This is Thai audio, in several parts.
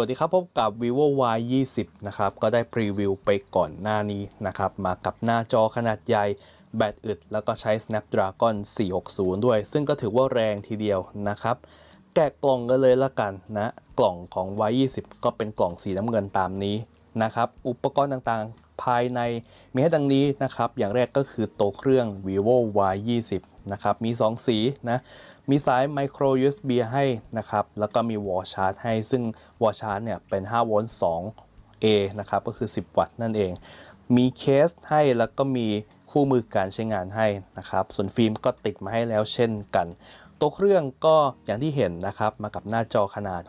วัสดีครับ พบกับ vivo y 2 0นะครับ ก็ได้พรีวิวไปก่อนหน้านี้นะครับ มากับหน้าจอขนาดใหญ่ แบตอึด แล้วก็ใช้ Snapdragon 460 ด้วย ซึ่งก็ถือว่าแรงทีเดียวนะครับ แกะกล่องกันเลยละกันนะ กล่องของ y 2 0ก็เป็นกล่องสีน้ำเงินตามนี้นะครับ อุปกรณ์ต่างๆ ภายในมีให้ดังนี้นะครับ อย่างแรกก็คือโตเครื่อง vivo y 2 0นะครับ มี 2 สีนะ มีสาย micro USB ให้นะครับ แล้วก็มี wall charge ให้ ซึ่ง wall charge เนี่ยเป็น 5 โวลต์ 2 A นะครับ ก็คือ 10 วัตต์นั่นเอง มีเคสให้แล้วก็มีคู่มือการใช้งานให้นะครับ ส่วนฟิล์มก็ติดมาให้แล้วเช่นกัน ตัวเครื่องก็อย่างที่เห็นนะครับ มากับหน้าจอขนาด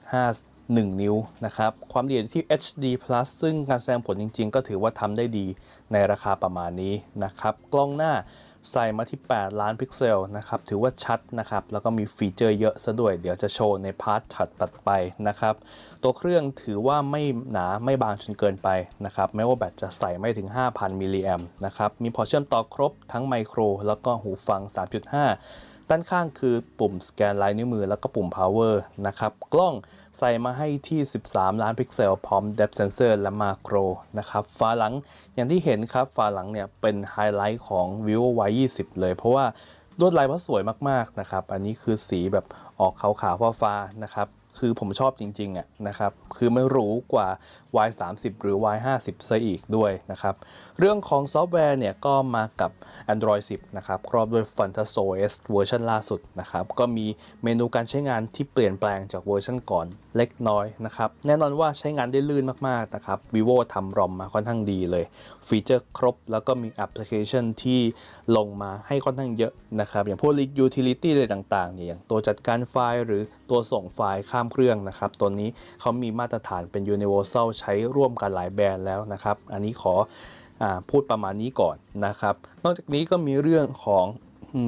6.5 1 นิ้วนะครับ ความละเอียดที่ HD Plus ซึ่งการแสดงผลจริง ๆ ก็ถือว่าทำได้ดีในราคาประมาณนี้นะครับ กล้องหน้าใส่มาที่ 8 ล้านพิกเซลนะครับ ถือว่าชัดนะครับ แล้วก็มีฟีเจอร์เยอะซะด้วย เดี๋ยวจะโชว์ในพาร์ทถัดตัดไปนะครับ ตัวเครื่องถือว่าไม่หนาไม่บางจนเกินไปนะครับ แม้ว่าแบตจะใส่ไม่ถึง 5,000 มิลลิแอมนะครับ มีพอเชื่อมต่อครบทั้งไมโคร แล้วก็หูฟัง 3.5 ด้านข้างคือปุ่มสแกนลายนิ้วมือแล้วก็ปุ่ม power นะครับ กล้องใส่มาให้ที่ 13 ล้านพิกเซลพร้อม depth sensor และ macro นะครับฝาหลังอย่างที่เห็นครับฝาหลังเนี่ยเป็นไฮไลท์ของ vivo y 2 0เลย เพราะว่าลวดลายเขาสวยมากๆนะครับ อันนี้คือสีแบบออกขาวๆฟ้าๆนะครับ คือผมชอบจริงๆอะนะครับ คือมันหรูกว่า Y 3 0หรือ Y 5 0ซะอีกด้วยนะครับ เรื่องของซอฟต์แวร์เนี่ยก็มากับ Android 10 นะครับ ครอบด้วย Fantaso OS เวอร์ชันล่าสุดนะครับ ก็มีเมนูการใช้งานที่เปลี่ยนแปลงจากเวอร์ชันก่อนเล็กน้อยนะครับ แน่นอนว่าใช้งานได้ลื่นมากๆนะครับ vivo ทำรอมมาค่อนข้างดีเลย ฟีเจอร์ครบ แล้วก็มีแอปพลิเคชันที่ลงมาให้ค่อนข้างเยอะนะครับ อย่างพวก utility อะไรต่างๆเนี่ยอย่างตัวจัดการไฟล์หรือตัวส่งไฟล์ข้ามเครื่องนะครับ ตัวนี้เขามีมาตรฐานเป็น universal ใช้ร่วมกันหลายแบรนด์แล้วนะครับ อันนี้ขออพูดประมาณนี้ก่อนนะครับ นอกจากนี้ก็มีเรื่องของ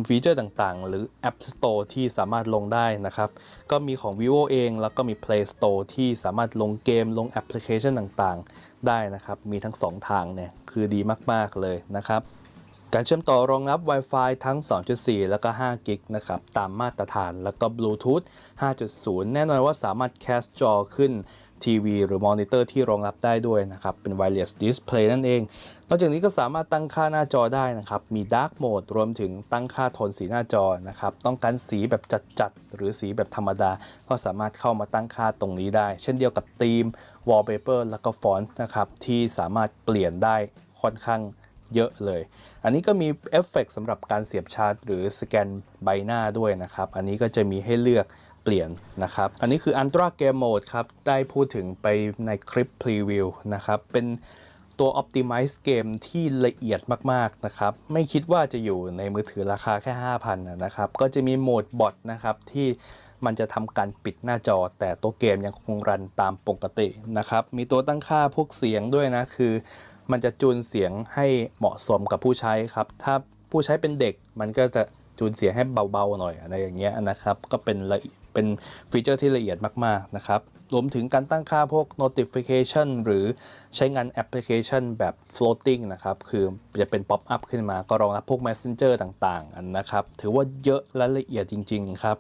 ฟีเจอร์ต่างๆ หรือ App Store ที่สามารถลงได้นะครับ ก็มีของ vivo เอง แล้วก็มี Play Store ที่สามารถลงเกมลงแอปพลิเคชันต่างๆ ได้นะครับ มีทั้ง 2 ทางเนี่ย คือดีมากๆเลยนะครับ การเชื่อมต่อรองรับ Wi-Fi ทั้ง 2.4 แล้วก็5กิกนะครับ ตามมาตรฐานแล้วก็ Bluetooth 5.0 แน่นอนว่าสามารถแคสจอขึ้นทีวีหรือมอนิเตอร์ที่รองรับได้ด้วยนะครับ เป็น Wireless Display นั่นเอง นอกจากนี้ก็สามารถตั้งค่าหน้าจอได้นะครับ มี Dark Mode รวมถึงตั้งค่าโทนสีหน้าจอนะครับ ต้องการสีแบบจัดๆ หรือสีแบบธรรมดา ก็สามารถเข้ามาตั้งค่าตรงนี้ได้ เช่นเดียวกับธีม Wallpaper แล้วก็ฟอนต์นะครับที่สามารถเปลี่ยนได้ค่อนข้าง เยอะเลย อันนี้ก็มีเอฟเฟกสำหรับการเสียบชาร์จ หรือสแกนใบหน้าด้วยนะครับ อันนี้ก็จะมีให้เลือกเปลี่ยนนะครับ อันนี้คือ Ultra Game Mode ครับ ได้พูดถึงไปในคลิปพรีวิวนะครับ เป็นตัว Optimize เกมที่ละเอียดมากๆนะครับ ไม่คิดว่าจะอยู่ในมือถือราคาแค่ 5,000นะนะครับ ก็จะมีโหมดบอทนะครับที่มันจะทำการปิดหน้าจอ แต่ตัวเกมยังคงรันตามปกตินะครับ มีตัวตั้งค่าพวกเสียงด้วยนะ คือ มันจะจูนเสียงให้เหมาะสมกับผู้ใช้ครับ ถ้าผู้ใช้เป็นเด็กมันก็จะจูนเสียงให้เบาๆหน่อยอะไรอย่างเงี้ยนะครับ ก็เป็นละเป็นฟีเจอร์ที่ละเอียดมากๆนะครับ รวมถึงการตั้งค่าพวก notification หรือใช้งานแอปพลิเคชันแบบ floating นะครับ คือจะเป็น pop up ขึ้นมาก็รองรับพวก messenger ต่างๆนะครับ ถือว่าเยอะและละเอียดจริง ๆ ครับ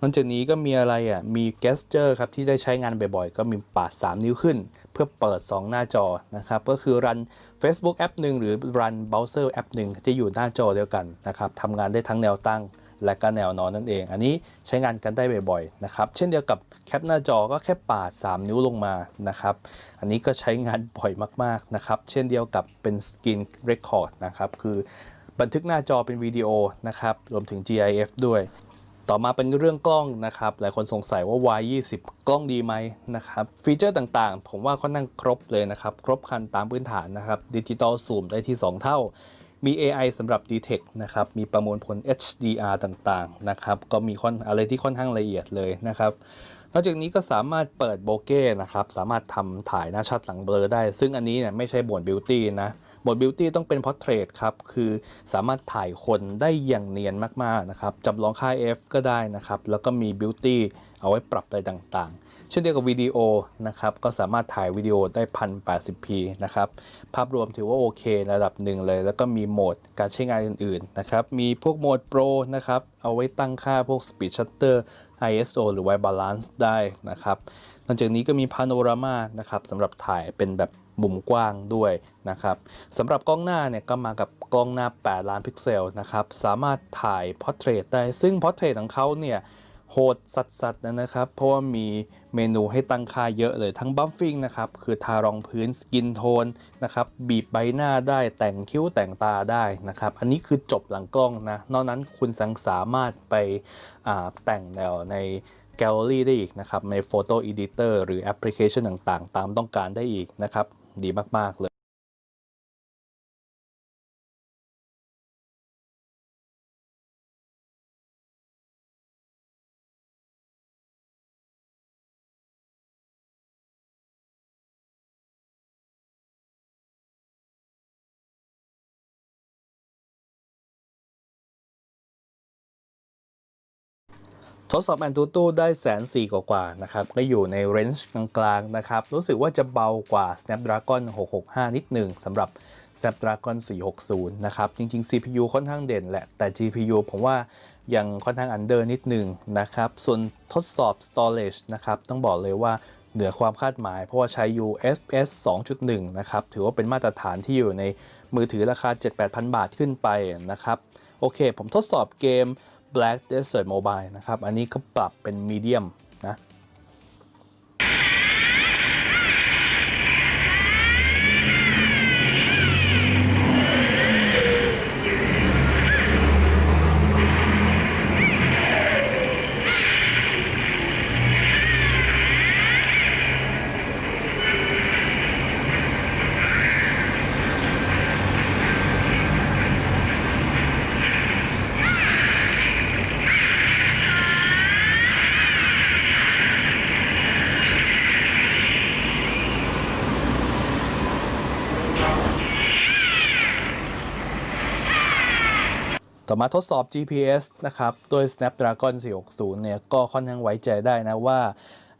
นอกจากนี้ก็มีอะไรอะ มี gesture ครับ ที่ได้ใช้งานบ่อยๆ ก็มีปาด 3 นิ้วขึ้น เพื่อเปิด 2 หน้าจอนะครับ ก็คือรัน Facebook แอปหนึ่งหรือรัน browser แอปหนึ่งจะอยู่หน้าจอเดียวกันนะครับทำงานได้ทั้งแนวตั้ง และก็แนวนอนนั่นเอง อันนี้ใช้งานกันได้บ่อยๆนะครับ เช่นเดียวกับแคปหน้าจอก็แค่ปาด 3 นิ้วลงมานะครับ อันนี้ก็ใช้งานบ่อยมากๆนะครับ เช่นเดียวกับเป็น Screen Record นะครับ คือบันทึกหน้าจอเป็นวิดีโอนะครับ รวมถึง GIF ด้วยต่อมาเป็นเรื่องกล้องนะครับ หลายคนสงสัยว่า Y 2 0 กล้องดีไหมนะครับ ฟีเจอร์ต่างๆ ผมว่าค่อนข้างครบเลยนะครับ ครบครันตามพื้นฐานนะครับ ดิจิตอลซูมได้ที่ 2 เท่า มี AI สำหรับ Detect นะครับ มีประมวลผล HDR ต่างๆ นะครับ ก็มีค่อนอะไรที่ค่อนข้างละเอียดเลยนะครับนอกจากนี้ก็สามารถเปิดโบเก้นะครับ สามารถทำถ่ายหน้าชัดหลังเบลอได้ ซึ่งอันนี้เนี่ยไม่ใช่โหมดบิวตี้นะโหมดบิวตี้ต้องเป็น Portrait ครับ คือสามารถถ่ายคนได้อย่างเนียนมาก ๆ นะครับจำลองค่า F ก็ได้นะครับ แล้วก็มีบิวตี้ เอาไว้ปรับอะไรต่างๆ เช่นเดียวกับวิดีโอนะครับก็สามารถถ่ายวิดีโอได้ 1080p นะครับภาพรวมถือว่าโอเคระดับหนึ่งเลย แล้วก็มีโหมดการใช้งานอื่นๆนะครับมีพวกโหมด Pro นะครับเอาไว้ตั้งค่าพวก Speed Shutter ISO หรือ White Balance ได้นะครับนลังจากนี้ก็มีพาโนรามานะครับสำหรับถ่ายเป็นแบบมุมกว้างด้วยนะครับสำหรับกล้องหน้าเนี่ยก็มากับกล้องหน้า 8 ล้านพิกเซลนะครับสามารถถ่ายพอร์เทรตได้ซึ่งพอร์เทรตของเขาเนี่ย โหดสัสๆนะครับ เพราะว่ามีเมนูให้ตั้งค่าเยอะเลยทั้งบัฟฟิ้งนะครับ คือทารองพื้นสกินโทนนะครับ บีบใบหน้าได้แต่งคิ้วแต่งตาได้นะครับ อันนี้คือจบหลังกล้องนะ นอกนั้นคุณสังสามารถไปแต่งแนวในแกลเลอรี่ได้อีกนะครับ ในโฟโต้อีดิเตอร์หรือแอปพลิเคชันต่างๆ ตามต้องการได้อีกนะครับ ดีมาก ๆ เลย ทดสอบแอนตูตูได้แสนสี่กว่าๆนะครับ ก็อยู่ในเรนจ์กลางๆนะครับ รู้สึกว่าจะเบากว่า Snapdragon 665 นิดหนึ่งสำหรับ Snapdragon 460 นะครับ จริง ๆ CPU ค่อนข้างเด่นแหละ แต่ GPU ผมว่ายังค่อนข้างอันเดอร์นิดหนึ่งนะครับ ส่วนทดสอบ storage นะครับ ต้องบอกเลยว่าเหนือความคาดหมาย เพราะว่าใช้ UFS 2.1 นะครับ ถือว่าเป็นมาตรฐานที่อยู่ในมือถือราคา 7-8,000 บาทขึ้นไปนะครับ โอเค ผมทดสอบเกม Black Desert Mobile นะครับ อันนี้ก็ปรับเป็น Medium ต่อมาทดสอบ GPS นะครับโดย Snapdragon 460 เนี่ยก็ค่อนข้างไว้ใจได้นะว่า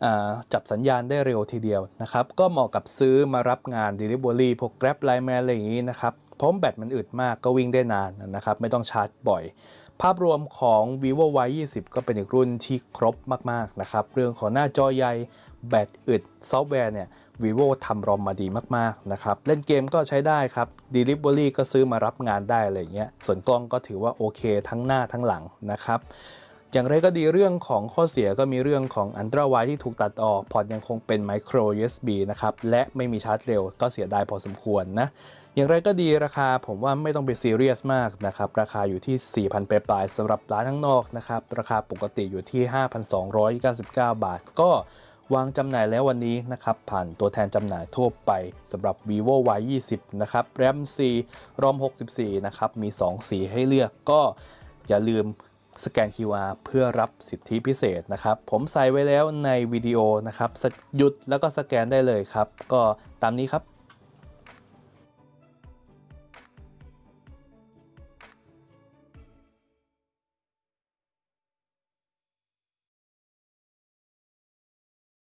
อ่าจับสัญญาณได้เร็วทีเดียวนะครับ ก็เหมาะกับซื้อมารับงาน Delivery พวก Grab Line Man อะไรอย่างนี้นะครับ เพราะแบตมันอึดมากก็วิ่งได้นานนะครับ ไม่ต้องชาร์จบ่อย ภาพรวมของ vivo y 2 0ก็เป็นอีกรุ่นที่ครบมาก ๆ นะครับ เรื่องของหน้าจอใหญ่ แบตอึด ซอฟต์แวร์เนี่ย vivo ทำรอมมาดีมาก ๆ นะครับ เล่นเกมก็ใช้ได้ครับ delivery ก็ซื้อมารับงานได้อะไรเงี้ย ส่วนกล้องก็ถือว่าโอเคทั้งหน้าทั้งหลังนะครับ อย่างไรก็ดีเรื่องของข้อเสียก็มีเรื่องของอันตราไวที่ถูกตัดออก พอร์ตยังคงเป็น micro USB นะครับ และไม่มีชาร์จเร็วก็เสียดายพอสมควรนะ อย่างไรก็ดีราคาผมว่าไม่ต้องไปซีเรียสมากนะครับ ราคาอยู่ที่ 4,000ปลายๆสำหรับร้านข้างนอกนะครับ ราคาปกติอยู่ที่ 5,299 บาท ก็วางจำหน่ายแล้ววันนี้นะครับ ผ่านตัวแทนจำหน่ายทั่วไปสำหรับ vivo y 2 0นะครับ RAM 4 ROM 64 นะครับ มี 2 สีให้เลือกก็อย่าลืม สแกน QR เพื่อรับสิทธิพิเศษนะครับ ผมใส่ไว้แล้วในวิดีโอนะครับหยุดแล้วก็สแกนได้เลยครับ ก็ตามนี้ครับ